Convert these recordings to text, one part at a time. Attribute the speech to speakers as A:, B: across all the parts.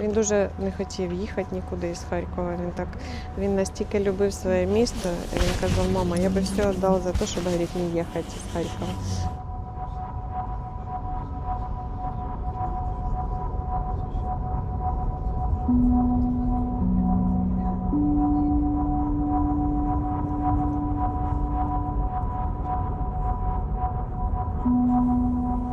A: Він дуже не хотів їхати нікуди із Харкова. Він так він настільки любив своє місто. Він казав, мама, я би все віддав за те, щоб говорить, не їхати з Харкова.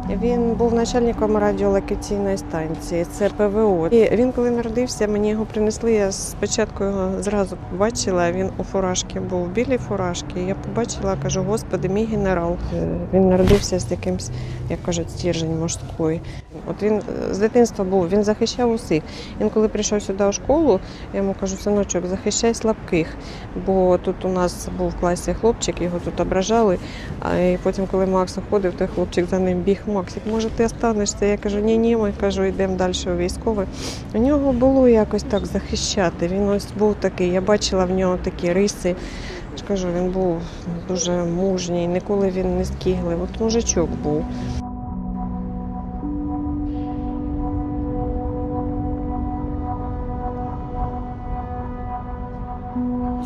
A: Він був начальником радіолокаційної станції, це ПВО. І він, коли народився, мені його принесли. Я спочатку його зразу побачила. Він у фуражці був білій фуражці. Я побачила, кажу, господи, мій генерал. Е, Він народився з якимсь, як кажуть, стержень морський. От він е, з дитинства був, він захищав усіх. Він коли прийшов сюди у школу, я йому кажу, синочок, захищай слабких. Бо тут у нас був в класі хлопчик, його тут ображали. А потім, коли Макс уходив, той хлопчик за ним біг. Максик, може, ти останешся? Я кажу, ні, ні, ми кажу, йдемо далі у військовий. У нього було якось так захищати. Він ось був такий. Я бачила в нього такі риси. Я кажу, він був дуже мужній, ніколи він не скіглив. От мужичок був.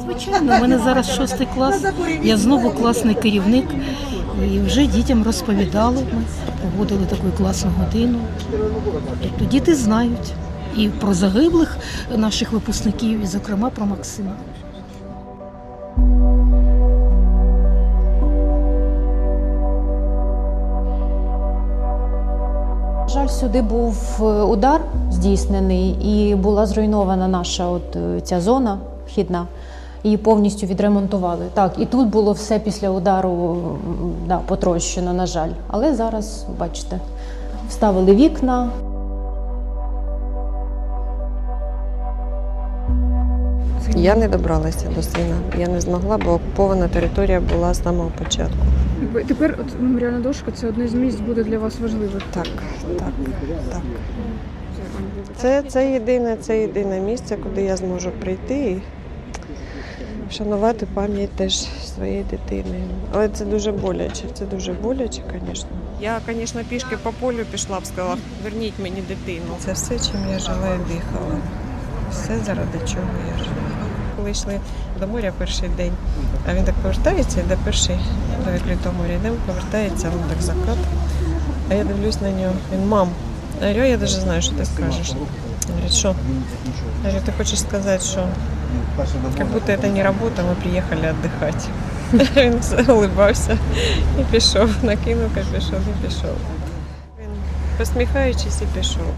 B: Звичайно, у мене зараз шостий клас. Я знову класний керівник. І вже дітям розповідали. Ми проводили таку класну годину. Тобто діти знають і про загиблих наших випускників, і, зокрема, про Максима.
C: На Жаль, сюди був е, удар здійснений, і була зруйнована наша от е, ця зона вхідна. Її повністю відремонтували. Так, і тут було все після удару да, потрощено, на жаль. Але зараз, бачите, вставили вікна.
A: Я не добралася до сина. Я не змогла, бо окупована територія була з самого початку.
D: Тепер от меморіальна дошка це одне з місць буде для вас важливих.
A: Так, так, так. Це, це єдине, це єдине місце, куди я зможу прийти вшанувати пам'ять теж своєї дитини. Але це дуже боляче. Це дуже боляче, звісно. Я, звісно, пішки по полю пішла б сказала, верніть мені дитину. Це все, чим я жила і дихала. Все заради чого я жила. Коли йшли до моря перший день, а він так повертається, йде перший до відкритого моря, йдемо, повертається, він так закат. А я дивлюсь на нього. Він мам. Я говорю, я навіть знаю, що ти скажеш. Він говорит, что? Даже ты ти хочеш сказати, що как будто это не работа, ми приїхали віддихати. Він все улибався і пішов, накинув капюшон і пішов. Він посміхаючись і пішов.